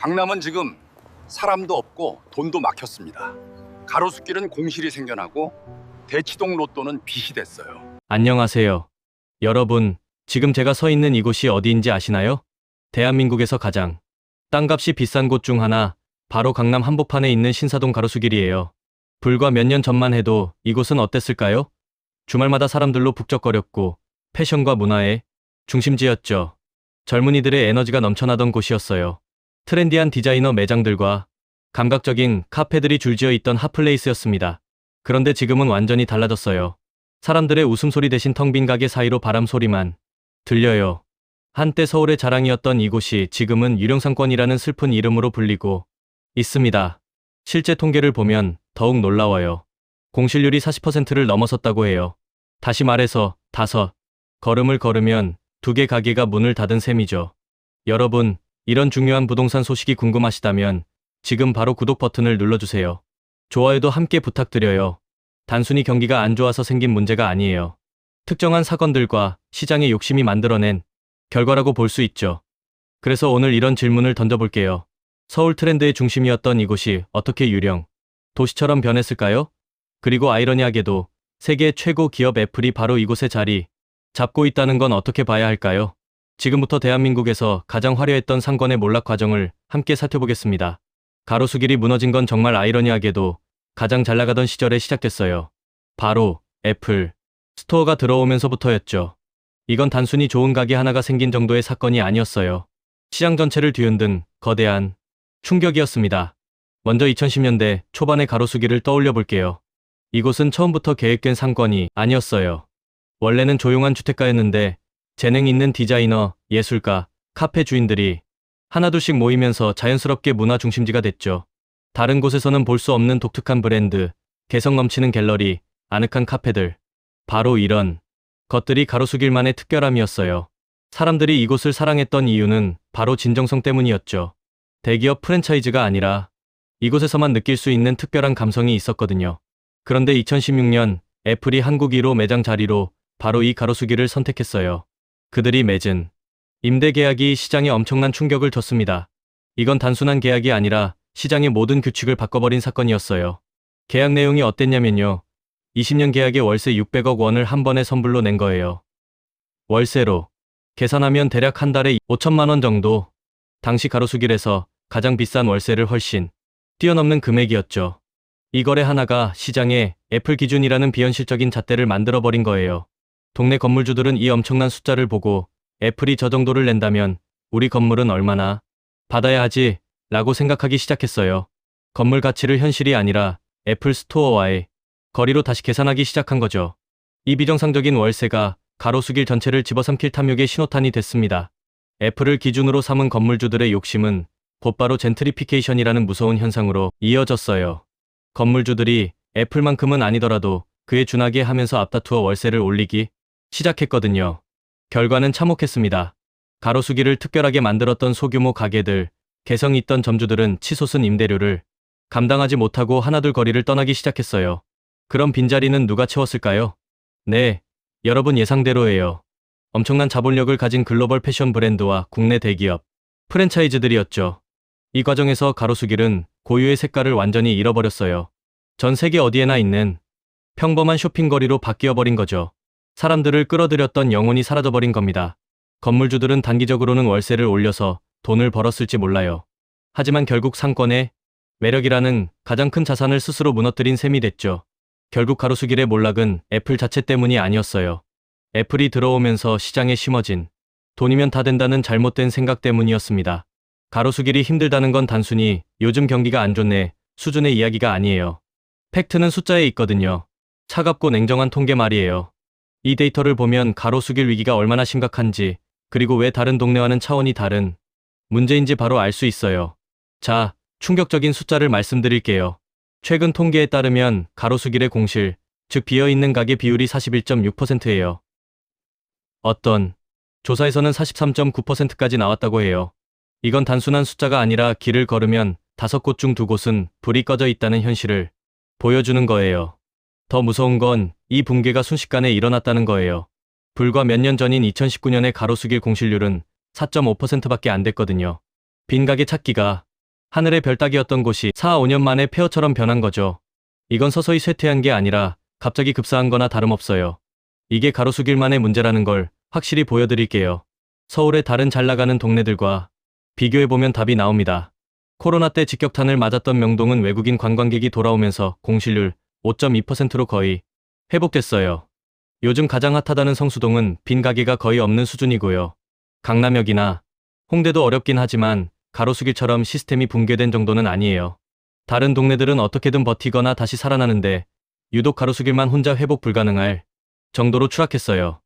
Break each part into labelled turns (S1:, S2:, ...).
S1: 강남은 지금 사람도 없고 돈도 막혔습니다. 가로수길은 공실이 생겨나고 대치동 로또는 빚이 됐어요.
S2: 안녕하세요. 여러분, 지금 제가 서 있는 이곳이 어디인지 아시나요? 대한민국에서 가장 땅값이 비싼 곳 중 하나, 바로 강남 한복판에 있는 신사동 가로수길이에요. 불과 몇 년 전만 해도 이곳은 어땠을까요? 주말마다 사람들로 북적거렸고, 패션과 문화의 중심지였죠. 젊은이들의 에너지가 넘쳐나던 곳이었어요. 트렌디한 디자이너 매장들과 감각적인 카페들이 줄지어 있던 핫플레이스였습니다. 그런데 지금은 완전히 달라졌어요. 사람들의 웃음소리 대신 텅 빈 가게 사이로 바람 소리만 들려요. 한때 서울의 자랑이었던 이곳이 지금은 유령상권이라는 슬픈 이름으로 불리고 있습니다. 실제 통계를 보면 더욱 놀라워요. 공실률이 40%를 넘어섰다고 해요. 다시 말해서 다섯 걸음을 걸으면 두 개 가게가 문을 닫은 셈이죠. 여러분, 이런 중요한 부동산 소식이 궁금하시다면 지금 바로 구독 버튼을 눌러주세요. 좋아요도 함께 부탁드려요. 단순히 경기가 안 좋아서 생긴 문제가 아니에요. 특정한 사건들과 시장의 욕심이 만들어낸 결과라고 볼 수 있죠. 그래서 오늘 이런 질문을 던져볼게요. 서울 트렌드의 중심이었던 이곳이 어떻게 유령, 도시처럼 변했을까요? 그리고 아이러니하게도 세계 최고 기업 애플이 바로 이곳에 자리 잡고 있다는 건 어떻게 봐야 할까요? 지금부터 대한민국에서 가장 화려했던 상권의 몰락 과정을 함께 살펴보겠습니다. 가로수 길이 무너진 건 정말 아이러니하게도 가장 잘 나가던 시절에 시작됐어요. 바로 애플 스토어가 들어오면서부터였죠. 이건 단순히 좋은 가게 하나가 생긴 정도의 사건이 아니었어요. 시장 전체를 뒤흔든 거대한 충격이었습니다. 먼저 2010년대 초반의 가로수길을 떠올려 볼게요. 이곳은 처음부터 계획된 상권이 아니었어요. 원래는 조용한 주택가였는데 재능 있는 디자이너, 예술가, 카페 주인들이 하나둘씩 모이면서 자연스럽게 문화 중심지가 됐죠. 다른 곳에서는 볼 수 없는 독특한 브랜드, 개성 넘치는 갤러리, 아늑한 카페들. 바로 이런 것들이 가로수길만의 특별함이었어요. 사람들이 이곳을 사랑했던 이유는 바로 진정성 때문이었죠. 대기업 프랜차이즈가 아니라 이곳에서만 느낄 수 있는 특별한 감성이 있었거든요. 그런데 2016년 애플이 한국 1호 매장 자리로 바로 이 가로수길을 선택했어요. 그들이 맺은 임대 계약이 시장에 엄청난 충격을 줬습니다. 이건 단순한 계약이 아니라 시장의 모든 규칙을 바꿔버린 사건이었어요. 계약 내용이 어땠냐면요. 20년 계약에 월세 600억 원을 한 번에 선불로 낸 거예요. 월세로 계산하면 대략 한 달에 5천만 원 정도. 당시 가로수길에서 가장 비싼 월세를 훨씬 뛰어넘는 금액이었죠. 이 거래 하나가 시장에 애플 기준이라는 비현실적인 잣대를 만들어버린 거예요. 동네 건물주들은 이 엄청난 숫자를 보고 애플이 저 정도를 낸다면 우리 건물은 얼마나 받아야 하지 라고 생각하기 시작했어요. 건물 가치를 현실이 아니라 애플 스토어와의 거리로 다시 계산하기 시작한 거죠. 이 비정상적인 월세가 가로수길 전체를 집어삼킬 탐욕의 신호탄이 됐습니다. 애플을 기준으로 삼은 건물주들의 욕심은 곧바로 젠트리피케이션이라는 무서운 현상으로 이어졌어요. 건물주들이 애플만큼은 아니더라도 그에 준하게 하면서 앞다투어 월세를 올리기 시작했거든요. 결과는 참혹했습니다. 가로수길을 특별하게 만들었던 소규모 가게들, 개성 있던 점주들은 치솟은 임대료를 감당하지 못하고 하나둘 거리를 떠나기 시작했어요. 그럼 빈자리는 누가 채웠을까요? 네, 여러분 예상대로예요. 엄청난 자본력을 가진 글로벌 패션 브랜드와 국내 대기업, 프랜차이즈들이었죠. 이 과정에서 가로수길은 고유의 색깔을 완전히 잃어버렸어요. 전 세계 어디에나 있는 평범한 쇼핑거리로 바뀌어버린 거죠. 사람들을 끌어들였던 영혼이 사라져버린 겁니다. 건물주들은 단기적으로는 월세를 올려서 돈을 벌었을지 몰라요. 하지만 결국 상권의 매력이라는 가장 큰 자산을 스스로 무너뜨린 셈이 됐죠. 결국 가로수길의 몰락은 애플 자체 때문이 아니었어요. 애플이 들어오면서 시장에 심어진 돈이면 다 된다는 잘못된 생각 때문이었습니다. 가로수길이 힘들다는 건 단순히 요즘 경기가 안 좋네 수준의 이야기가 아니에요. 팩트는 숫자에 있거든요. 차갑고 냉정한 통계 말이에요. 이 데이터를 보면 가로수길 위기가 얼마나 심각한지, 그리고 왜 다른 동네와는 차원이 다른 문제인지 바로 알 수 있어요. 자, 충격적인 숫자를 말씀드릴게요. 최근 통계에 따르면 가로수길의 공실, 즉 비어있는 가게 비율이 41.6%예요. 어떤 조사에서는 43.9%까지 나왔다고 해요. 이건 단순한 숫자가 아니라 길을 걸으면 다섯 곳 중 두 곳은 불이 꺼져 있다는 현실을 보여주는 거예요. 더 무서운 건 이 붕괴가 순식간에 일어났다는 거예요. 불과 몇 년 전인 2019년의 가로수길 공실률은 4.5%밖에 안 됐거든요. 빈 가게 찾기가 하늘의 별 따기였던 곳이 4, 5년 만에 폐허처럼 변한 거죠. 이건 서서히 쇠퇴한 게 아니라 갑자기 급사한 거나 다름없어요. 이게 가로수길만의 문제라는 걸 확실히 보여드릴게요. 서울의 다른 잘 나가는 동네들과 비교해보면 답이 나옵니다. 코로나 때 직격탄을 맞았던 명동은 외국인 관광객이 돌아오면서 공실률 5.2%로 거의 회복됐어요. 요즘 가장 핫하다는 성수동은 빈 가게가 거의 없는 수준이고요. 강남역이나 홍대도 어렵긴 하지만 가로수길처럼 시스템이 붕괴된 정도는 아니에요. 다른 동네들은 어떻게든 버티거나 다시 살아나는데 유독 가로수길만 혼자 회복 불가능할 정도로 추락했어요.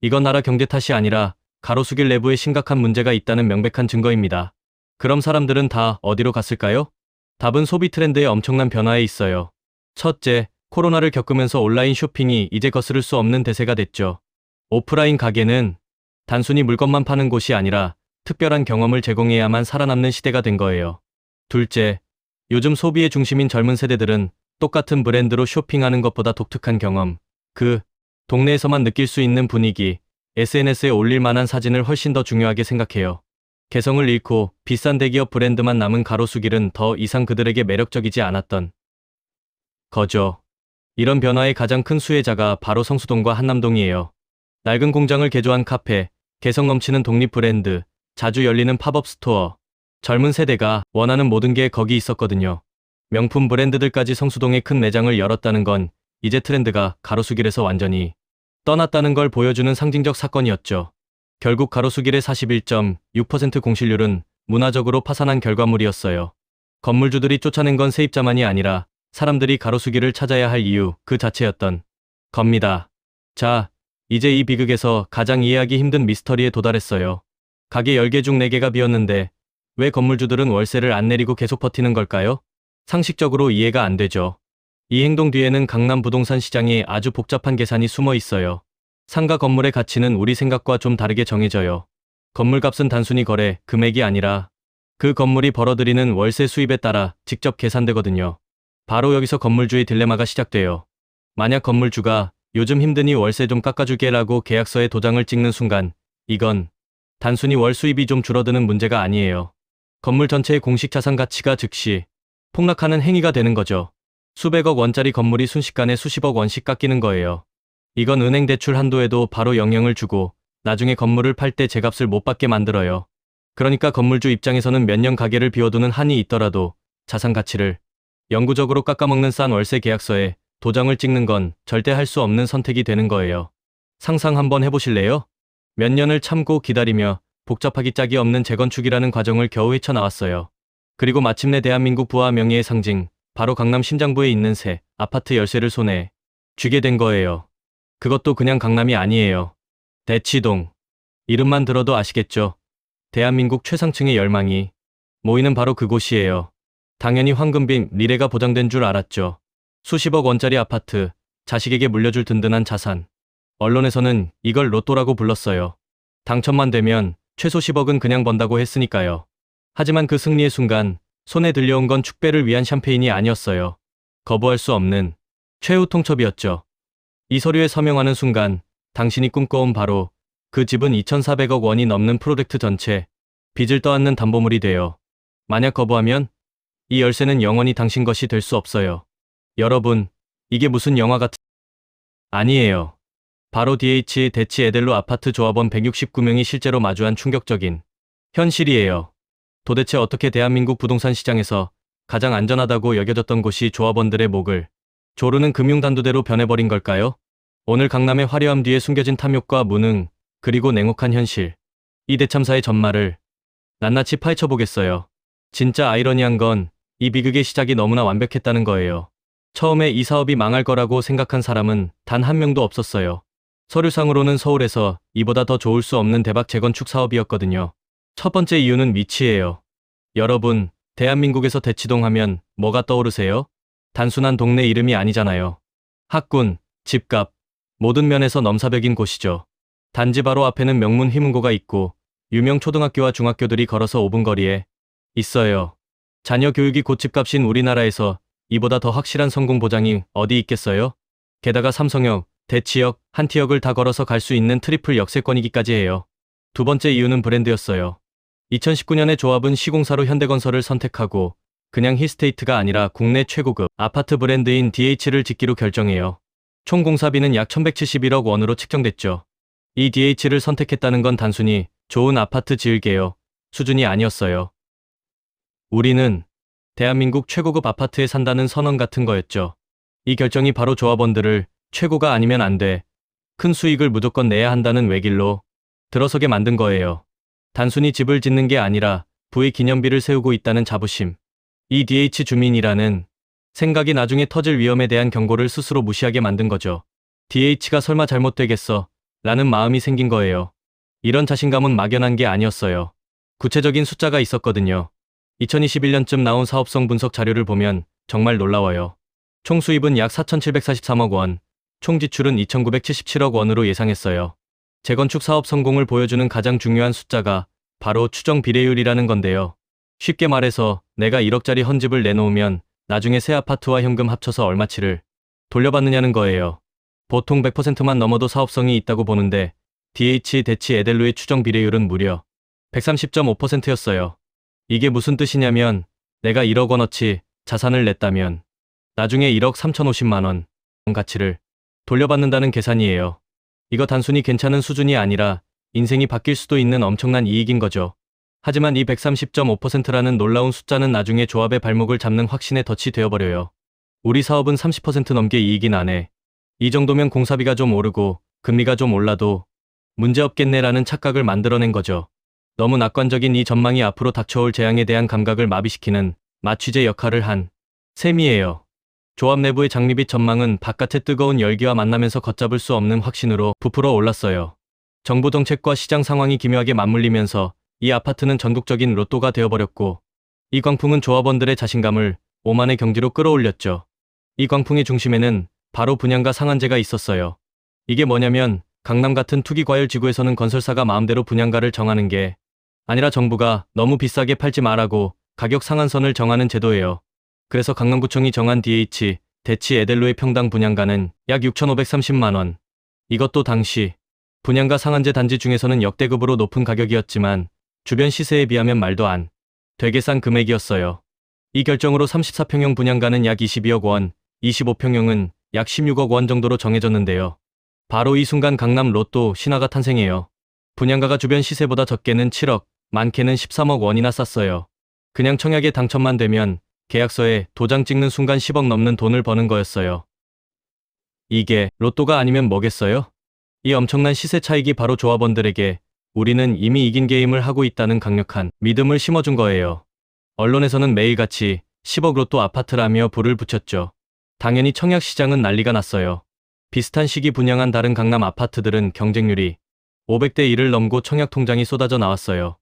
S2: 이건 나라 경제 탓이 아니라 가로수길 내부에 심각한 문제가 있다는 명백한 증거입니다. 그럼 사람들은 다 어디로 갔을까요? 답은 소비 트렌드의 엄청난 변화에 있어요. 첫째, 코로나를 겪으면서 온라인 쇼핑이 이제 거스를 수 없는 대세가 됐죠. 오프라인 가게는 단순히 물건만 파는 곳이 아니라 특별한 경험을 제공해야만 살아남는 시대가 된 거예요. 둘째, 요즘 소비의 중심인 젊은 세대들은 똑같은 브랜드로 쇼핑하는 것보다 독특한 경험, 그 동네에서만 느낄 수 있는 분위기, SNS에 올릴 만한 사진을 훨씬 더 중요하게 생각해요. 개성을 잃고 비싼 대기업 브랜드만 남은 가로수길은 더 이상 그들에게 매력적이지 않았던 거죠. 이런 변화의 가장 큰 수혜자가 바로 성수동과 한남동이에요. 낡은 공장을 개조한 카페, 개성 넘치는 독립 브랜드, 자주 열리는 팝업 스토어. 젊은 세대가 원하는 모든 게 거기 있었거든요. 명품 브랜드들까지 성수동에 큰 매장을 열었다는 건 이제 트렌드가 가로수길에서 완전히 떠났다는 걸 보여주는 상징적 사건이었죠. 결국 가로수길의 41.6% 공실률은 문화적으로 파산한 결과물이었어요. 건물주들이 쫓아낸 건 세입자만이 아니라 사람들이 가로수길을 찾아야 할 이유 그 자체였던 겁니다. 자, 이제 이 비극에서 가장 이해하기 힘든 미스터리에 도달했어요. 가게 10개 중 4개가 비었는데 왜 건물주들은 월세를 안 내리고 계속 버티는 걸까요? 상식적으로 이해가 안 되죠. 이 행동 뒤에는 강남 부동산 시장이 아주 복잡한 계산이 숨어 있어요. 상가 건물의 가치는 우리 생각과 좀 다르게 정해져요. 건물값은 단순히 거래, 금액이 아니라 그 건물이 벌어들이는 월세 수입에 따라 직접 계산되거든요. 바로 여기서 건물주의 딜레마가 시작돼요. 만약 건물주가 요즘 힘드니 월세 좀 깎아주게라고 계약서에 도장을 찍는 순간 이건 단순히 월 수입이 좀 줄어드는 문제가 아니에요. 건물 전체의 공식 자산 가치가 즉시 폭락하는 행위가 되는 거죠. 수백억 원짜리 건물이 순식간에 수십억 원씩 깎이는 거예요. 이건 은행 대출 한도에도 바로 영향을 주고 나중에 건물을 팔 때 제값을 못 받게 만들어요. 그러니까 건물주 입장에서는 몇 년 가게를 비워두는 한이 있더라도 자산 가치를 영구적으로 깎아먹는 싼 월세 계약서에 도장을 찍는 건 절대 할 수 없는 선택이 되는 거예요. 상상 한번 해보실래요? 몇 년을 참고 기다리며 복잡하기 짝이 없는 재건축이라는 과정을 겨우 헤쳐나왔어요. 그리고 마침내 대한민국 부와 명예의 상징, 바로 강남 심장부에 있는 새 아파트 열쇠를 손에 쥐게 된 거예요. 그것도 그냥 강남이 아니에요. 대치동. 이름만 들어도 아시겠죠? 대한민국 최상층의 열망이 모이는 바로 그곳이에요. 당연히 황금빈 미래가 보장된 줄 알았죠. 수십억 원짜리 아파트, 자식에게 물려줄 든든한 자산. 언론에서는 이걸 로또라고 불렀어요. 당첨만 되면 최소 10억은 그냥 번다고 했으니까요. 하지만 그 승리의 순간 손에 들려온 건 축배를 위한 샴페인이 아니었어요. 거부할 수 없는 최후 통첩이었죠. 이 서류에 서명하는 순간 당신이 꿈꿔온 바로 그 집은 2,400억 원이 넘는 프로젝트 전체 빚을 떠안는 담보물이 돼요. 만약 거부하면 이 열쇠는 영원히 당신 것이 될 수 없어요. 여러분, 이게 무슨 영화 같은 아니에요. 바로 DH 대치 에델로 아파트 조합원 169명이 실제로 마주한 충격적인 현실이에요. 도대체 어떻게 대한민국 부동산 시장에서 가장 안전하다고 여겨졌던 곳이 조합원들의 목을 조르는 금융단두대로 변해버린 걸까요? 오늘 강남의 화려함 뒤에 숨겨진 탐욕과 무능, 그리고 냉혹한 현실. 이 대참사의 전말을 낱낱이 파헤쳐 보겠어요. 진짜 아이러니한 건 이 비극의 시작이 너무나 완벽했다는 거예요. 처음에 이 사업이 망할 거라고 생각한 사람은 단 한 명도 없었어요. 서류상으로는 서울에서 이보다 더 좋을 수 없는 대박 재건축 사업이었거든요. 첫 번째 이유는 위치예요. 여러분, 대한민국에서 대치동 하면 뭐가 떠오르세요? 단순한 동네 이름이 아니잖아요. 학군, 집값, 모든 면에서 넘사벽인 곳이죠. 단지 바로 앞에는 명문 희문고가 있고 유명 초등학교와 중학교들이 걸어서 5분 거리에 있어요. 자녀 교육이 곧 집값인 우리나라에서 이보다 더 확실한 성공 보장이 어디 있겠어요? 게다가 삼성역, 대치역, 한티역을 다 걸어서 갈 수 있는 트리플 역세권이기까지 해요. 두 번째 이유는 브랜드였어요. 2019년에 조합은 시공사로 현대건설을 선택하고 그냥 힐스테이트가 아니라 국내 최고급 아파트 브랜드인 DH를 짓기로 결정해요. 총 공사비는 약 1171억 원으로 책정됐죠. 이 DH를 선택했다는 건 단순히 좋은 아파트 지을게요. 수준이 아니었어요. 우리는 대한민국 최고급 아파트에 산다는 선언 같은 거였죠. 이 결정이 바로 조합원들을 최고가 아니면 안 돼. 큰 수익을 무조건 내야 한다는 외길로 들어서게 만든 거예요. 단순히 집을 짓는 게 아니라 부의 기념비를 세우고 있다는 자부심. 이 DH 주민이라는 생각이 나중에 터질 위험에 대한 경고를 스스로 무시하게 만든 거죠. DH가 설마 잘못되겠어? 라는 마음이 생긴 거예요. 이런 자신감은 막연한 게 아니었어요. 구체적인 숫자가 있었거든요. 2021년쯤 나온 사업성 분석 자료를 보면 정말 놀라워요. 총 수입은 약 4,743억 원, 총 지출은 2,977억 원으로 예상했어요. 재건축 사업 성공을 보여주는 가장 중요한 숫자가 바로 추정 비례율이라는 건데요. 쉽게 말해서 내가 1억짜리 헌집을 내놓으면 나중에 새 아파트와 현금 합쳐서 얼마치를 돌려받느냐는 거예요. 보통 100%만 넘어도 사업성이 있다고 보는데 DH 대치 에델로의 추정 비례율은 무려 130.5%였어요. 이게 무슨 뜻이냐면 내가 1억 원어치 자산을 냈다면 나중에 1억 3,050만 원 가치를 돌려받는다는 계산이에요. 이거 단순히 괜찮은 수준이 아니라 인생이 바뀔 수도 있는 엄청난 이익인 거죠. 하지만 이 130.5%라는 놀라운 숫자는 나중에 조합의 발목을 잡는 확신에 덫이 되어버려요. 우리 사업은 30% 넘게 이익이 나네. 이 정도면 공사비가 좀 오르고 금리가 좀 올라도 문제없겠네라는 착각을 만들어낸 거죠. 너무 낙관적인 이 전망이 앞으로 닥쳐올 재앙에 대한 감각을 마비시키는 마취제 역할을 한 셈이에요. 조합 내부의 장밋빛 전망은 바깥의 뜨거운 열기와 만나면서 걷잡을 수 없는 확신으로 부풀어 올랐어요. 정부 정책과 시장 상황이 기묘하게 맞물리면서 이 아파트는 전국적인 로또가 되어버렸고 이 광풍은 조합원들의 자신감을 오만의 경지로 끌어올렸죠. 이 광풍의 중심에는 바로 분양가 상한제가 있었어요. 이게 뭐냐면 강남 같은 투기과열 지구에서는 건설사가 마음대로 분양가를 정하는 게 아니라 정부가 너무 비싸게 팔지 말라고 가격 상한선을 정하는 제도예요. 그래서 강남구청이 정한 DH 대치 에델로의 평당 분양가는 약 6,530만 원. 이것도 당시 분양가 상한제 단지 중에서는 역대급으로 높은 가격이었지만 주변 시세에 비하면 말도 안 되게 싼 금액이었어요. 이 결정으로 34평형 분양가는 약 22억 원, 25평형은 약 16억 원 정도로 정해졌는데요. 바로 이 순간 강남 로또 신화가 탄생해요. 분양가가 주변 시세보다 적게는 7억, 많게는 13억 원이나 쌌어요. 그냥 청약에 당첨만 되면 계약서에 도장 찍는 순간 10억 넘는 돈을 버는 거였어요. 이게 로또가 아니면 뭐겠어요? 이 엄청난 시세 차익이 바로 조합원들에게 우리는 이미 이긴 게임을 하고 있다는 강력한 믿음을 심어준 거예요. 언론에서는 매일같이 10억 로또 아파트라며 불을 붙였죠. 당연히 청약 시장은 난리가 났어요. 비슷한 시기 분양한 다른 강남 아파트들은 경쟁률이 500대 1을 넘고 청약 통장이 쏟아져 나왔어요.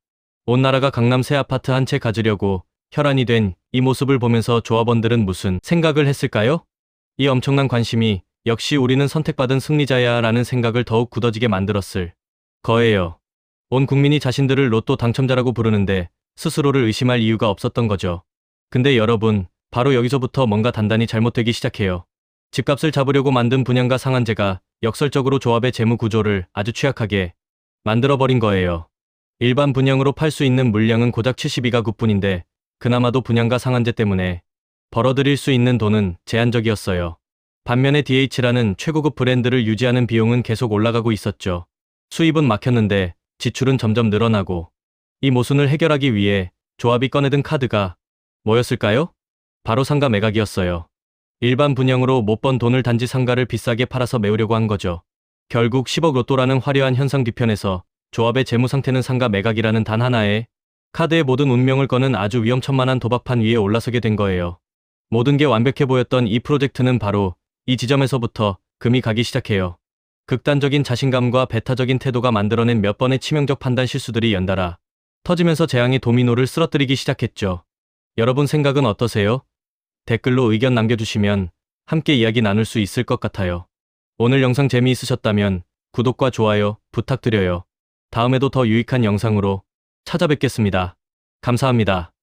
S2: 온 나라가 강남 새 아파트 한 채 가지려고 혈안이 된 이 모습을 보면서 조합원들은 무슨 생각을 했을까요? 이 엄청난 관심이 역시 우리는 선택받은 승리자야 라는 생각을 더욱 굳어지게 만들었을 거예요. 온 국민이 자신들을 로또 당첨자라고 부르는데 스스로를 의심할 이유가 없었던 거죠. 근데 여러분, 바로 여기서부터 뭔가 단단히 잘못되기 시작해요. 집값을 잡으려고 만든 분양가 상한제가 역설적으로 조합의 재무 구조를 아주 취약하게 만들어버린 거예요. 일반 분양으로 팔 수 있는 물량은 고작 72가구뿐인데 그나마도 분양가 상한제 때문에 벌어들일 수 있는 돈은 제한적이었어요. 반면에 DH라는 최고급 브랜드를 유지하는 비용은 계속 올라가고 있었죠. 수입은 막혔는데 지출은 점점 늘어나고 이 모순을 해결하기 위해 조합이 꺼내든 카드가 뭐였을까요? 바로 상가 매각이었어요. 일반 분양으로 못 번 돈을 단지 상가를 비싸게 팔아서 메우려고 한 거죠. 결국 10억 로또라는 화려한 현상 뒤편에서 조합의 재무 상태는 상가 매각이라는 단 하나의 카드의 모든 운명을 거는 아주 위험천만한 도박판 위에 올라서게 된 거예요. 모든 게 완벽해 보였던 이 프로젝트는 바로 이 지점에서부터 금이 가기 시작해요. 극단적인 자신감과 배타적인 태도가 만들어낸 몇 번의 치명적 판단 실수들이 연달아 터지면서 재앙의 도미노를 쓰러뜨리기 시작했죠. 여러분 생각은 어떠세요? 댓글로 의견 남겨주시면 함께 이야기 나눌 수 있을 것 같아요. 오늘 영상 재미있으셨다면 구독과 좋아요 부탁드려요. 다음에도 더 유익한 영상으로 찾아뵙겠습니다. 감사합니다.